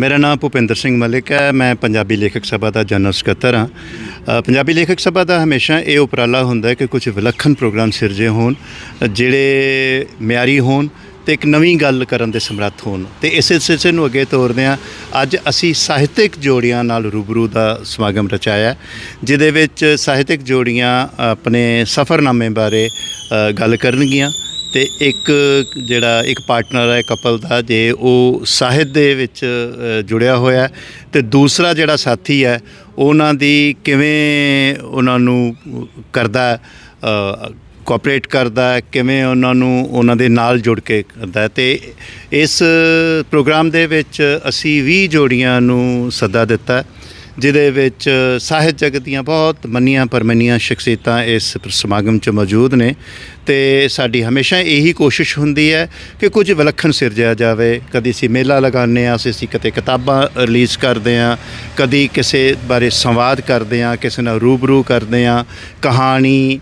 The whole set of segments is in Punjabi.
ਮੇਰਾ ਨਾਮ ਭੁਪਿੰਦਰ ਸਿੰਘ ਮਲਿਕ ਹੈ, ਮੈਂ ਪੰਜਾਬੀ ਲੇਖਕ ਸਭਾ ਦਾ ਜਨਰਲ ਸਕੱਤਰ ਹਾਂ। ਪੰਜਾਬੀ ਲੇਖਕ ਸਭਾ ਦਾ ਹਮੇਸ਼ਾ ਇਹ ਉਪਰਾਲਾ ਹੁੰਦਾ ਹੈ ਕਿ ਕੁਝ ਵਿਲੱਖਣ ਪ੍ਰੋਗਰਾਮ ਸਿਰਜੇ ਹੋਣ, ਜਿਹੜੇ ਮਿਆਰੀ ਹੋਣ ਤੇ ਇੱਕ ਨਵੀਂ ਗੱਲ ਕਰਨ ਦੇ ਸਮਰੱਥ ਹੋਣ। ਤੇ ਇਸੇ ਸਿਲਸਿਲੇ ਨੂੰ ਅੱਗੇ ਤੋਰਦੇ ਹਾਂ। ਅੱਜ ਅਸੀਂ ਸਾਹਿਤਿਕ ਜੋੜੀਆਂ ਨਾਲ ਰੂਬਰੂ ਦਾ ਸਮਾਗਮ ਰਚਾਇਆ ਜਿਹਦੇ ਵਿੱਚ ਸਾਹਿਤਿਕ ਜੋੜੀਆਂ ਆਪਣੇ ਸਫ਼ਰਨਾਮੇ ਬਾਰੇ ਗੱਲ ਕਰਨਗੀਆਂ। ਤੇ ਇੱਕ ਜਿਹੜਾ ਇੱਕ ਪਾਰਟਨਰ ਹੈ ਕਪਲ ਦਾ ਜੇ ਉਹ ਸਾਹਿਤ ਦੇ ਵਿੱਚ ਜੁੜਿਆ ਹੋਇਆ ਹੈ ਤੇ ਦੂਸਰਾ ਜਿਹੜਾ ਸਾਥੀ ਹੈ ਉਹਨਾਂ ਦੀ ਕਿਵੇਂ ਉਹਨਾਂ ਨੂੰ ਕਰਦਾ ਕੋਆਪਰੇਟ ਕਰਦਾ ਹੈ, ਕਿਵੇਂ ਉਹਨਾਂ ਨੂੰ ਉਹਨਾਂ ਦੇ ਨਾਲ ਜੁੜ ਕੇ ਕਰਦਾ ਹੈ ਤੇ ਇਸ ਪ੍ਰੋਗਰਾਮ ਦੇ ਵਿੱਚ ਅਸੀਂ 20 ਜੋੜੀਆਂ ਨੂੰ ਸੱਦਾ ਦਿੱਤਾ ਜਿਹਦੇ ਵਿੱਚ ਸਾਹਿਤ ਜਗਤ ਦੀਆਂ ਬਹੁਤ ਮੰਨੀਆਂ ਪਰਮੰਨੀਆਂ ਸ਼ਖਸੀਅਤਾਂ ਇਸ ਸਮਾਗਮ 'ਚ ਮੌਜੂਦ ਨੇ ਤੇ ਸਾਡੀ ਹਮੇਸ਼ਾ ਇਹੀ ਕੋਸ਼ਿਸ਼ ਹੁੰਦੀ ਹੈ ਕਿ ਕੁਝ ਵਿਲੱਖਣ ਸਿਰਜਿਆ ਜਾਵੇ। ਕਦੀ ਅਸੀਂ ਮੇਲਾ ਲਗਾਉਂਦੇ ਹਾਂ, ਅਸੀਂ ਕਿਤੇ ਕਿਤਾਬਾਂ ਰਿਲੀਜ਼ ਕਰਦੇ ਹਾਂ, ਕਦੀ ਕਿਸੇ ਬਾਰੇ ਸੰਵਾਦ ਕਰਦੇ ਹਾਂ, ਕਿਸੇ ਨਾਲ ਰੂਬਰੂ ਕਰਦੇ ਹਾਂ। ਕਹਾਣੀ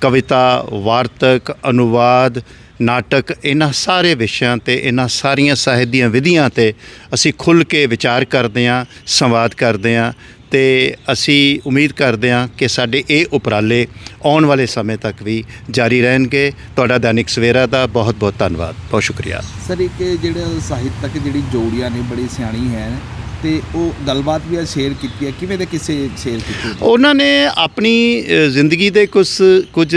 ਕਵਿਤਾ, ਵਾਰਤਕ, ਅਨੁਵਾਦ ਨਾਟਕ ਇਹਨਾਂ ਸਾਰੇ ਵਿਸ਼ਿਆਂ ਤੇ, ਇਹਨਾਂ ਸਾਰੀਆਂ ਸਾਹਿਤ ਦੀਆਂ ਵਿਧੀਆਂ ਤੇ ਅਸੀਂ ਖੁੱਲ੍ਹ ਕੇ ਵਿਚਾਰ ਕਰਦੇ ਹਾਂ, ਸੰਵਾਦ ਕਰਦੇ ਹਾਂ ਤੇ ਅਸੀਂ ਉਮੀਦ ਕਰਦੇ ਹਾਂ ਕਿ ਸਾਡੇ ਇਹ ਉਪਰਾਲੇ ਆਉਣ ਵਾਲੇ ਸਮੇਂ ਤੱਕ ਵੀ ਜਾਰੀ ਰਹਿਣਗੇ। ਤੁਹਾਡਾ ਦੈਨਿਕ ਸਵੇਰਾ ਦਾ ਬਹੁਤ ਬਹੁਤ ਧੰਨਵਾਦ। ਬਹੁਤ ਸ਼ੁਕਰੀਆ। ਸਰ, ਇੱਕ ਜਿਹੜਾ ਸਾਹਿਤਕ ਜਿਹੜੀ ਜੋੜੀਆਂ ਨੇ, ਬੜੀ ਸਿਆਣੀ ਹੈ। ਤੇ ਉਹ ਗੱਲਬਾਤ ਵੀ ਸ਼ੇਅਰ ਕੀਤੀ ਹੈ। ਕਿਵੇਂ ਦੇ ਕਿਸੇ ਸ਼ੇਅਰ ਕੀਤੀ ਉਹਨਾਂ ਨੇ ਆਪਣੀ ਅ, ਜ਼ਿੰਦਗੀ ਦੇ ਕੁਝ ਕੁਝ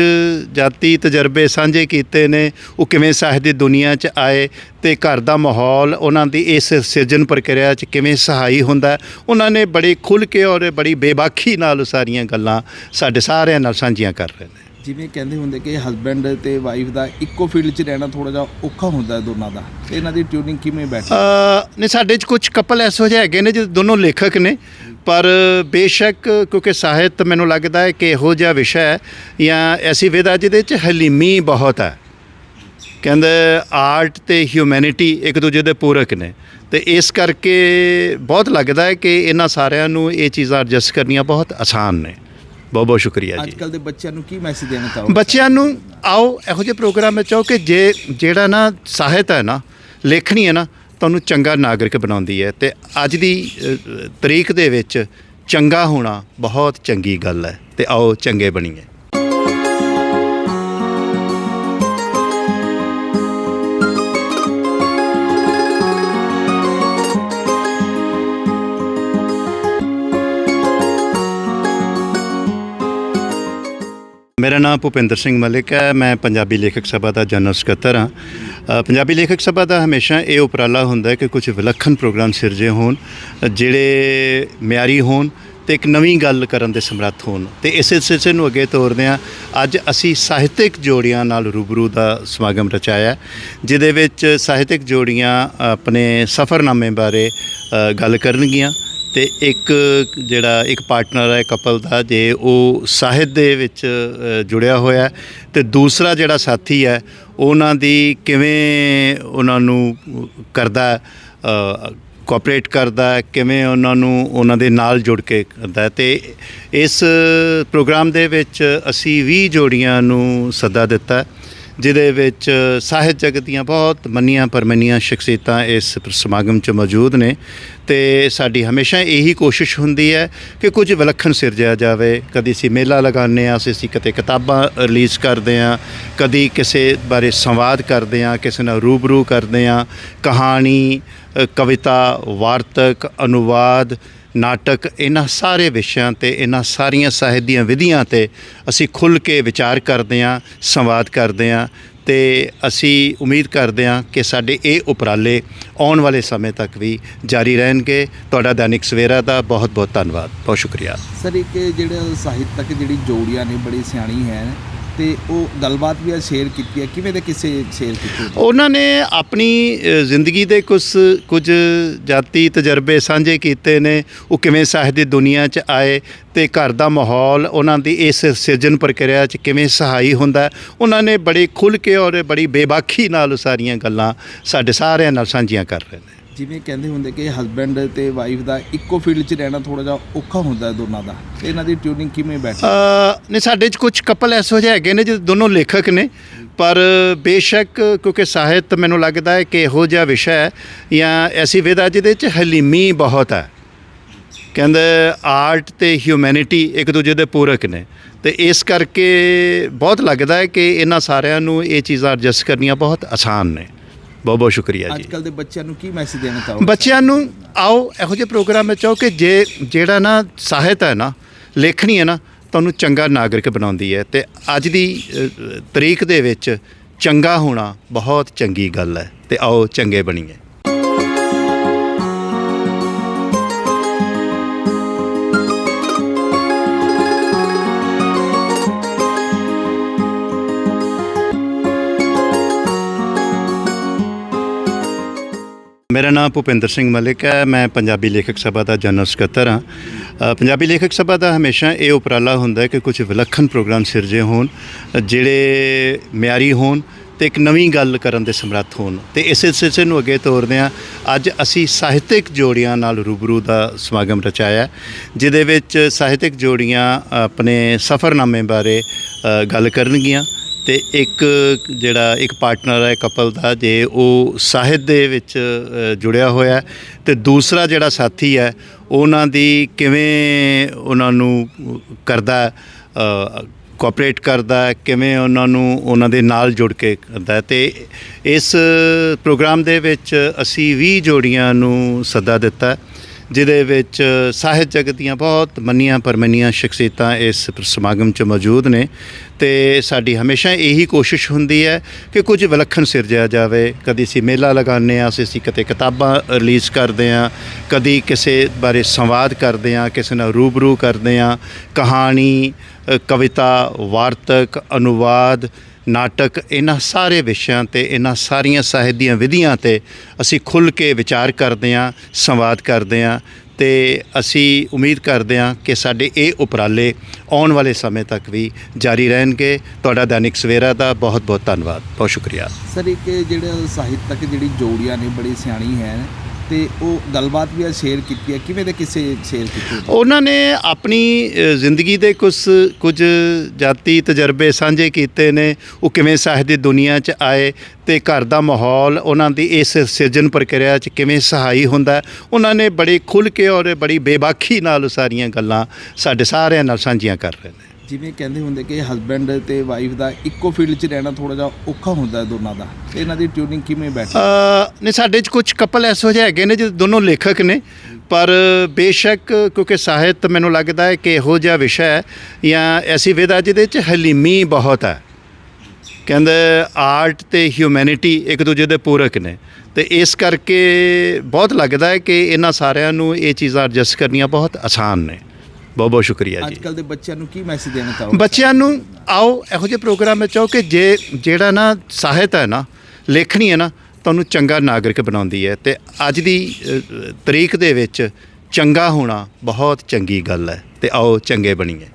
ਜਾਤੀ ਤਜਰਬੇ ਸਾਂਝੇ ਕੀਤੇ ਨੇ। ਉਹ ਕਿਵੇਂ ਸਾਹਿਤ ਦੀ ਦੁਨੀਆ 'ਚ ਆਏ ਤੇ ਘਰ ਦਾ ਮਾਹੌਲ ਉਹਨਾਂ ਦੀ ਇਸ ਸਿਰਜਣ ਪ੍ਰਕਿਰਿਆ 'ਚ ਕਿਵੇਂ ਸਹਾਈ ਹੁੰਦਾ ਹੈ। ਉਹਨਾਂ ਨੇ ਬੜੇ ਖੁੱਲ੍ਹ ਕੇ ਔਰ ਬੜੀ ਬੇਬਾਕੀ ਨਾਲ ਉਹ ਸਾਰੀਆਂ ਗੱਲਾਂ ਸਾਡੇ ਸਾਰਿਆਂ ਨਾਲ ਸਾਂਝੀਆਂ ਕਰ ਰਹੇ ਨੇ। ਜਿਵੇਂ ਕਹਿੰਦੇ ਹੁੰਦੇ ਕਿ ਹਸਬੈਂਡ ਤੇ ਵਾਈਫ ਦਾ ਇੱਕੋ ਫੀਲਡ 'ਚ ਰਹਿਣਾ ਥੋੜਾ ਜਿਹਾ ਔਖਾ ਹੁੰਦਾ ਦੋਨਾਂ ਦਾ। ਤੇ ਇਹਨਾਂ ਦੀ ਟਿਊਨਿੰਗ ਕਿਵੇਂ ਬੈਠੀ ਨਹੀਂ, ਸਾਡੇ 'ਚ ਕੁਝ ਕਪਲ ਐਸੋ ਜਿਹੇ ਹੈਗੇ ਨੇ ਜੋ ਦੋਨੋਂ ਲੇਖਕ ਨੇ, ਪਰ ਬੇਸ਼ੱਕ ਕਿਉਂਕਿ ਸਾਹਿਤ ਮੈਨੂੰ ਲੱਗਦਾ ਹੈ ਕਿ ਇਹੋ ਜਿਹਾ ਵਿਸ਼ਾ ਹੈ, ਜਾਂ ਐਸੀ ਵਿਧਾ ਜਿਹਦੇ 'ਚ ਹਲੀਮੀ ਬਹੁਤ ਹੈ। ਕਹਿੰਦੇ ਆਰਟ ਤੇ ਹਿਊਮੈਨਿਟੀ ਇੱਕ ਦੂਜੇ ਦੇ ਪੂਰਕ ਨੇ। ਤੇ ਇਸ ਕਰਕੇ ਬਹੁਤ ਲੱਗਦਾ ਹੈ ਕਿ ਇਹਨਾਂ ਸਾਰਿਆਂ ਨੂੰ ਇਹ ਚੀਜ਼ਾਂ ਐਡਜਸਟ ਕਰਨੀਆਂ ਬਹੁਤ ਆਸਾਨ ਨੇ। ਬਹੁਤ ਬਹੁਤ ਸ਼ੁਕਰੀਆ ਅੱਜ ਜੀ। ਕੱਲ ਦੇ ਬੱਚਿਆਂ ਨੂੰ ਕੀ ਮੈਸੇਜ ਦੇਣਾ ਚਾਹੋਗੇ? ਬੱਚਿਆਂ ਨੂੰ ਆਓ ਇਹੋ ਜਿਹੇ ਪ੍ਰੋਗਰਾਮ ਵਿੱਚ ਆਓ ਕਿ ਜੇ ਜਿਹੜਾ ਨਾ ਸਾਹਿਤ ਹੈ ਨਾ ਲੇਖਣੀ ਹੈ ਨਾ ਤੁਹਾਨੂੰ ਚੰਗਾ ਨਾਗਰਿਕ ਬਣਾਉਂਦੀ ਹੈ। ਤੇ ਅੱਜ ਦੀ ਅ, ਤਰੀਕ ਦੇ ਵਿੱਚ ਚੰਗਾ ਹੋਣਾ ਬਹੁਤ ਚੰਗੀ ਗੱਲ ਹੈ। ਤੇ ਆਓ ਚੰਗੇ ਬਣੀਏ। ਮੇਰਾ ਨਾਮ ਭੁਪਿੰਦਰ ਸਿੰਘ ਮਲਿਕ ਹੈ ਮੈਂ ਪੰਜਾਬੀ ਲੇਖਕ ਸਭਾ ਦਾ ਜਨਰਲ ਸਕੱਤਰ ਹਾਂ। ਅ, ਪੰਜਾਬੀ ਲੇਖਕ ਸਭਾ ਦਾ ਹਮੇਸ਼ਾ ਇਹ ਉਪਰਾਲਾ ਹੁੰਦਾ ਹੈ ਕਿ ਕੁਝ ਵਿਲੱਖਣ ਪ੍ਰੋਗਰਾਮ ਸਿਰਜੇ ਹੋਣ ਅ, ਜਿਹੜੇ ਮਿਆਰੀ ਹੋਣ ਤੇ ਇੱਕ ਨਵੀਂ ਗੱਲ ਕਰਨ ਦੇ ਸਮਰੱਥ ਹੋਣ। ਤੇ ਇਸੇ ਸਿਲਸਿਲੇ ਨੂੰ ਅੱਗੇ ਤੋਰਦੇ ਹਾਂ। ਅੱਜ ਅਸੀਂ ਸਾਹਿਤਿਕ ਜੋੜੀਆਂ ਨਾਲ ਰੂਬਰੂ ਦਾ ਸਮਾਗਮ ਰਚਾਇਆ ਹੈ, ਜਿਹਦੇ ਵਿੱਚ ਸਾਹਿਤਿਕ ਜੋੜੀਆਂ ਆਪਣੇ ਸਫ਼ਰਨਾਮੇ ਬਾਰੇ ਅ, ਗੱਲ ਕਰਨਗੀਆਂ। ਤੇ ਇੱਕ ਜਿਹੜਾ ਇੱਕ ਪਾਰਟਨਰ ਹੈ ਕਪਲ ਦਾ ਜੇ ਉਹ ਸਾਹਿਤ ਦੇ ਵਿੱਚ ਜੁੜਿਆ ਹੋਇਆ ਹੈ ਤੇ ਦੂਸਰਾ ਜਿਹੜਾ ਸਾਥੀ ਹੈ ਉਹਨਾਂ ਦੀ ਕਿਵੇਂ ਉਹਨਾਂ ਨੂੰ ਕਰਦਾ ਕੋਆਪਰੇਟ ਕਰਦਾ ਹੈ, ਕਿਵੇਂ ਉਹਨਾਂ ਨੂੰ ਉਹਨਾਂ ਦੇ ਨਾਲ ਜੁੜ ਕੇ ਕਰਦਾ ਹੈ ਤੇ ਇਸ ਪ੍ਰੋਗਰਾਮ ਦੇ ਵਿੱਚ ਅਸੀਂ 20 ਜੋੜੀਆਂ ਨੂੰ ਸੱਦਾ ਦਿੱਤਾ ਜਿਹਦੇ ਵਿੱਚ ਸਾਹਿਤ ਜਗਤ ਦੀਆਂ ਬਹੁਤ ਮੰਨੀਆਂ ਪਰਮੰਨੀਆਂ ਸ਼ਖਸੀਅਤਾਂ ਇਸ ਸਮਾਗਮ 'ਚ ਮੌਜੂਦ ਨੇ ਤੇ ਸਾਡੀ ਹਮੇਸ਼ਾ ਇਹੀ ਕੋਸ਼ਿਸ਼ ਹੁੰਦੀ ਹੈ ਕਿ ਕੁਝ ਵਿਲੱਖਣ ਸਿਰਜਿਆ ਜਾਵੇ। ਕਦੀ ਅਸੀਂ ਮੇਲਾ ਲਗਾਉਂਦੇ ਹਾਂ, ਅਸੀਂ ਕਿਤੇ ਕਿਤਾਬਾਂ ਰਿਲੀਜ਼ ਕਰਦੇ ਹਾਂ, ਕਦੀ ਕਿਸੇ ਬਾਰੇ ਸੰਵਾਦ ਕਰਦੇ ਹਾਂ, ਕਿਸੇ ਨਾਲ ਰੂਬਰੂ ਕਰਦੇ ਹਾਂ। ਕਹਾਣੀ ਕਵਿਤਾ, ਵਾਰਤਕ, ਅਨੁਵਾਦ ਨਾਟਕ ਇਹਨਾਂ ਸਾਰੇ ਵਿਸ਼ਿਆਂ ਤੇ, ਇਹਨਾਂ ਸਾਰੀਆਂ ਸਾਹਿਤ ਦੀਆਂ ਵਿਧੀਆਂ ਤੇ ਅਸੀਂ ਖੁੱਲ੍ਹ ਕੇ ਵਿਚਾਰ ਕਰਦੇ ਹਾਂ, ਸੰਵਾਦ ਕਰਦੇ ਹਾਂ ਤੇ ਅਸੀਂ ਉਮੀਦ ਕਰਦੇ ਹਾਂ ਕਿ ਸਾਡੇ ਇਹ ਉਪਰਾਲੇ ਆਉਣ ਵਾਲੇ ਸਮੇਂ ਤੱਕ ਵੀ ਜਾਰੀ ਰਹਿਣਗੇ। ਤੁਹਾਡਾ ਦੈਨਿਕ ਸਵੇਰਾ ਦਾ ਬਹੁਤ ਬਹੁਤ ਧੰਨਵਾਦ। ਬਹੁਤ ਸ਼ੁਕਰੀਆ। ਸਰ, ਇੱਕ ਜਿਹੜਾ ਸਾਹਿਤਕ ਜਿਹੜੀ ਜੋੜੀਆਂ ਨੇ, ਬੜੀ ਸਿਆਣੀ ਹੈ। ਤੇ ਉਹ ਗੱਲਬਾਤ ਵੀ ਅੱਜ ਸ਼ੇਅਰ ਕੀਤੀ ਹੈ। ਕਿਵੇਂ ਦੇ ਕਿਸੇ ਸ਼ੇਅਰ ਕੀਤੀ ਉਹਨਾਂ ਨੇ ਆਪਣੀ ਅ, ਜ਼ਿੰਦਗੀ ਦੇ ਕੁਝ ਕੁਝ ਜਾਤੀ ਤਜਰਬੇ ਸਾਂਝੇ ਕੀਤੇ ਨੇ। ਉਹ ਕਿਵੇਂ ਸਾਹਿਤ ਦੀ ਦੁਨੀਆ 'ਚ ਆਏ ਤੇ ਘਰ ਦਾ ਮਾਹੌਲ ਉਹਨਾਂ ਦੀ ਇਸ ਸਿਰਜਣ ਪ੍ਰਕਿਰਿਆ 'ਚ ਕਿਵੇਂ ਸਹਾਈ ਹੁੰਦਾ ਹੈ। ਉਹਨਾਂ ਨੇ ਬੜੇ ਖੁੱਲ੍ਹ ਕੇ ਔਰ ਬੜੀ ਬੇਬਾਕੀ ਨਾਲ ਉਹ ਸਾਰੀਆਂ ਗੱਲਾਂ ਸਾਡੇ ਸਾਰਿਆਂ ਨਾਲ ਸਾਂਝੀਆਂ ਕਰ ਰਹੇ ਨੇ। ਜਿਵੇਂ ਕਹਿੰਦੇ ਹੁੰਦੇ ਕਿ ਹਸਬੈਂਡ ਤੇ ਵਾਈਫ ਦਾ ਇੱਕੋ ਫੀਲਡ 'ਚ ਰਹਿਣਾ ਥੋੜਾ ਜਿਹਾ ਔਖਾ ਹੁੰਦਾ ਹੈ ਦੋਨਾਂ ਦਾ। ਤੇ ਇਹਨਾਂ ਦੀ ਟਿਊਨਿੰਗ ਕਿਵੇਂ ਬੈਠੀ ਨਹੀਂ, ਸਾਡੇ 'ਚ ਕੁਝ ਕਪਲ ਐਸੋ ਜਿਹੇ ਹੈਗੇ ਨੇ ਜੋ ਦੋਨੋਂ ਲੇਖਕ ਨੇ। ਪਰ ਬੇਸ਼ੱਕ ਕਿਉਂਕਿ ਸਾਹਿਤ ਮੈਨੂੰ ਲੱਗਦਾ ਹੈ ਕਿ ਇਹੋ ਜਿਹਾ ਵਿਸ਼ਾ ਹੈ ਜਾਂ ਐਸੀ ਵਿਧਾ ਜਿਹਦੇ ਚ ਹਲੀਮੀ ਬਹੁਤ ਹੈ। ਕਹਿੰਦੇ ਆਰਟ ਤੇ ਹਿਊਮੈਨਿਟੀ ਇੱਕ ਦੂਜੇ ਦੇ ਪੂਰਕ ਨੇ। ਤੇ ਇਸ ਕਰਕੇ ਬਹੁਤ ਲੱਗਦਾ ਹੈ ਕਿ ਇਹਨਾਂ ਸਾਰਿਆਂ ਨੂੰ ਇਹ ਚੀਜ਼ਾਂ ਐਡਜਸਟ ਕਰਨੀਆਂ ਬਹੁਤ ਆਸਾਨ ਨੇ। ਬਹੁਤ ਬਹੁਤ ਸ਼ੁਕਰੀਆ ਅੱਜ ਜੀ। ਕੱਲ ਦੇ ਬੱਚਿਆਂ ਨੂੰ ਕੀ ਮੈਸੇਜ ਦੇਣਾ ਚਾਹੋਗੇ? ਬੱਚਿਆਂ ਨੂੰ ਆਓ ਇਹੋ ਜਿਹੇ ਪ੍ਰੋਗਰਾਮ ਵਿੱਚ ਆਓ ਕਿ ਜੇ ਜਿਹੜਾ ਨਾ ਸਾਹਿਤ ਹੈ ਨਾ ਲੇਖਣੀ ਹੈ ਨਾ ਤੁਹਾਨੂੰ ਚੰਗਾ ਨਾਗਰਿਕ ਬਣਾਉਂਦੀ ਹੈ। ਤੇ ਅੱਜ ਦੀ ਅ, ਤਰੀਕ ਦੇ ਵਿੱਚ ਚੰਗਾ ਹੋਣਾ ਬਹੁਤ ਚੰਗੀ ਗੱਲ ਹੈ। ਤੇ ਆਓ ਚੰਗੇ ਬਣੀਏ। ਮੇਰਾ ਨਾਮ ਭੁਪਿੰਦਰ ਸਿੰਘ ਮਲਿਕ ਹੈ, ਮੈਂ ਪੰਜਾਬੀ ਲੇਖਕ ਸਭਾ ਦਾ ਜਨਰਲ ਸਕੱਤਰ ਹਾਂ। ਪੰਜਾਬੀ ਲੇਖਕ ਸਭਾ ਦਾ ਹਮੇਸ਼ਾ ਇਹ ਉਪਰਾਲਾ ਹੁੰਦਾ ਹੈ ਕਿ ਕੁਝ ਵਿਲੱਖਣ ਪ੍ਰੋਗਰਾਮ ਸਿਰਜੇ ਹੋਣ, ਜਿਹੜੇ ਮਿਆਰੀ ਹੋਣ ਤੇ ਇੱਕ ਨਵੀਂ ਗੱਲ ਕਰਨ ਦੇ ਸਮਰੱਥ ਹੋਣ। ਤੇ ਇਸੇ ਸਿਲਸਿਲੇ ਨੂੰ ਅੱਗੇ ਤੋਰਦੇ ਹਾਂ। ਅੱਜ ਅਸੀਂ ਸਾਹਿਤਿਕ ਜੋੜੀਆਂ ਨਾਲ ਰੂਬਰੂ ਦਾ ਸਮਾਗਮ ਰਚਾਇਆ ਜਿਹਦੇ ਵਿੱਚ ਸਾਹਿਤਿਕ ਜੋੜੀਆਂ ਆਪਣੇ ਸਫ਼ਰਨਾਮੇ ਬਾਰੇ ਗੱਲ ਕਰਨਗੀਆਂ। ਤੇ ਇੱਕ ਜਿਹੜਾ ਇੱਕ ਪਾਰਟਨਰ ਹੈ ਕਪਲ ਦਾ, ਜੇ ਉਹ ਸਾਹਿਤ ਦੇ ਵਿੱਚ ਜੁੜਿਆ ਹੋਇਆ ਹੈ ਤੇ ਦੂਸਰਾ ਜਿਹੜਾ ਸਾਥੀ ਹੈ, ਉਹਨਾਂ ਦੀ ਕਿਵੇਂ ਉਹਨਾਂ ਨੂੰ ਕਰਦਾ ਕੋਆਪਰੇਟ ਕਰਦਾ ਕਿਵੇਂ ਉਹਨਾਂ ਨੂੰ ਉਹਨਾਂ ਦੇ ਨਾਲ ਜੁੜ ਕੇ ਕਰਦਾ ਹੈ। ਤੇ ਇਸ ਪ੍ਰੋਗਰਾਮ ਦੇ ਵਿੱਚ ਅਸੀਂ 20 ਜੋੜੀਆਂ ਨੂੰ ਸੱਦਾ ਦਿੱਤਾ ਜਿਹਦੇ ਵਿੱਚ ਸਾਹਿਤ ਜਗਤ ਦੀਆਂ ਬਹੁਤ ਮੰਨੀਆਂ ਪਰਮੰਨੀਆਂ ਸ਼ਖਸੀਅਤਾਂ ਇਸ ਸਮਾਗਮ 'ਚ ਮੌਜੂਦ ਨੇ ਤੇ ਸਾਡੀ ਹਮੇਸ਼ਾ ਇਹੀ ਕੋਸ਼ਿਸ਼ ਹੁੰਦੀ ਹੈ ਕਿ ਕੁਝ ਵਿਲੱਖਣ ਸਿਰਜਿਆ ਜਾਵੇ। ਕਦੀ ਅਸੀਂ ਮੇਲਾ ਲਗਾਉਂਦੇ ਹਾਂ, ਅਸੀਂ ਕਿਤੇ ਕਿਤਾਬਾਂ ਰਿਲੀਜ਼ ਕਰਦੇ ਹਾਂ, ਕਦੀ ਕਿਸੇ ਬਾਰੇ ਸੰਵਾਦ ਕਰਦੇ ਹਾਂ, ਕਿਸੇ ਨਾਲ ਰੂਬਰੂ ਕਰਦੇ ਹਾਂ। ਕਹਾਣੀ ਕਵਿਤਾ, ਵਾਰਤਕ, ਅਨੁਵਾਦ ਨਾਟਕ ਇਹਨਾਂ ਸਾਰੇ ਵਿਸ਼ਿਆਂ ਤੇ, ਇਹਨਾਂ ਸਾਰੀਆਂ ਸਾਹਿਤ ਦੀਆਂ ਵਿਧੀਆਂ ਤੇ ਅਸੀਂ ਖੁੱਲ੍ਹ ਕੇ ਵਿਚਾਰ ਕਰਦੇ ਹਾਂ, ਸੰਵਾਦ ਕਰਦੇ ਹਾਂ ਤੇ ਅਸੀਂ ਉਮੀਦ ਕਰਦੇ ਹਾਂ ਕਿ ਸਾਡੇ ਇਹ ਉਪਰਾਲੇ ਆਉਣ ਵਾਲੇ ਸਮੇਂ ਤੱਕ ਵੀ ਜਾਰੀ ਰਹਿਣਗੇ। ਤੁਹਾਡਾ ਦੈਨਿਕ ਸਵੇਰਾ ਦਾ ਬਹੁਤ ਬਹੁਤ ਧੰਨਵਾਦ। ਬਹੁਤ ਸ਼ੁਕਰੀਆ। ਸਰ, ਇੱਕ ਜਿਹੜਾ ਸਾਹਿਤਕ ਜਿਹੜੀ ਜੋੜੀਆਂ ਨੇ, ਬੜੀ ਸਿਆਣੀ ਹੈ। ਤੇ ਉਹ ਗੱਲਬਾਤ ਵੀ ਅੱਜ ਸ਼ੇਅਰ ਕੀਤੀ ਹੈ। ਕਿਵੇਂ ਦੇ ਕਿਸੇ ਸ਼ੇਅਰ ਕੀਤੀ? ਉਹਨਾਂ ਨੇ ਆਪਣੀ ਅ, ਜ਼ਿੰਦਗੀ ਦੇ ਕੁਝ ਕੁਝ ਜਾਤੀ ਤਜਰਬੇ ਸਾਂਝੇ ਕੀਤੇ ਨੇ। ਉਹ ਕਿਵੇਂ ਸਾਹਿਤ ਦੀ ਦੁਨੀਆ 'ਚ ਆਏ ਤੇ ਘਰ ਦਾ ਮਾਹੌਲ ਉਹਨਾਂ ਦੀ ਇਸ ਸਿਰਜਣ ਪ੍ਰਕਿਰਿਆ 'ਚ ਕਿਵੇਂ ਸਹਾਈ ਹੁੰਦਾ। ਹੈ। ਉਹਨਾਂ ਨੇ ਬੜੇ ਖੁੱਲ੍ਹ ਕੇ ਔਰ ਬੜੀ ਬੇਬਾਕੀ ਨਾਲ ਉਹ ਸਾਰੀਆਂ ਗੱਲਾਂ ਸਾਡੇ ਸਾਰਿਆਂ ਨਾਲ ਸਾਂਝੀਆਂ ਕਰ ਰਹੇ ਨੇ। ਜਿਵੇਂ ਕਹਿੰਦੇ ਹੁੰਦੇ ਕਿ ਹਸਬੈਂਡ ਤੇ ਵਾਈਫ ਦਾ ਇੱਕੋ ਫੀਲਡ 'ਚ ਰਹਿਣਾ ਥੋੜਾ ਜਿਹਾ ਔਖਾ ਹੁੰਦਾ ਹੈ ਦੋਨਾਂ ਦਾ। ਤੇ ਇਹਨਾਂ ਦੀ ਟਿਊਨਿੰਗ ਕਿਵੇਂ ਬੈਠੀ ਅ, ਨਹੀਂ ਸਾਡੇ 'ਚ ਕੁਝ ਕਪਲ ਐਸੋ ਜਿਹੇ ਹੈਗੇ ਨੇ ਜਿਹੜੇ ਦੋਨੋਂ ਲੇਖਕ ਨੇ ਪਰ ਬੇਸ਼ੱਕ ਕਿਉਂਕਿ ਸਾਹਿਤ ਮੈਨੂੰ ਲੱਗਦਾ ਹੈ ਕਿ ਇਹੋ ਜਿਹਾ ਵਿਸ਼ਾ ਹੈ ਜਾਂ ਐਸੀ ਵਿਧਾ ਜਿਹਦੇ 'ਚ ਹਲੀਮੀ ਬਹੁਤ ਹੈ। ਕਹਿੰਦੇ ਆਰਟ ਤੇ ਹਿਊਮੈਨਿਟੀ ਇੱਕ ਦੂਜੇ ਦੇ ਪੂਰਕ ਨੇ। ਤੇ ਇਸ ਕਰਕੇ ਬਹੁਤ ਲੱਗਦਾ ਹੈ ਕਿ ਇਹਨਾਂ ਸਾਰਿਆਂ ਨੂੰ ਇਹ ਚੀਜ਼ਾਂ ਐਡਜਸਟ ਕਰਨੀਆਂ ਬਹੁਤ ਆਸਾਨ ਨੇ। ਬਹੁਤ ਬਹੁਤ ਸ਼ੁਕਰੀਆ ਅੱਜ ਜੀ। ਕੱਲ ਦੇ ਬੱਚਿਆਂ ਨੂੰ ਕੀ ਮੈਸੇਜ ਦੇਣਾ ਚਾਹੋਗੇ? ਬੱਚਿਆਂ ਨੂੰ ਆਓ ਇਹੋ ਜਿਹੇ ਪ੍ਰੋਗਰਾਮ ਵਿੱਚ ਆਓ ਕਿ ਜੇ ਜਿਹੜਾ ਨਾ ਸਾਹਿਤ ਹੈ ਨਾ ਲੇਖਣੀ ਹੈ ਨਾ ਤੁਹਾਨੂੰ ਚੰਗਾ ਨਾਗਰਿਕ ਬਣਾਉਂਦੀ ਹੈ। ਤੇ ਅੱਜ ਦੀ ਅ, ਤਰੀਕ ਦੇ ਵਿੱਚ ਚੰਗਾ ਹੋਣਾ ਬਹੁਤ ਚੰਗੀ ਗੱਲ ਹੈ। ਤੇ ਆਓ ਚੰਗੇ ਬਣੀਏ।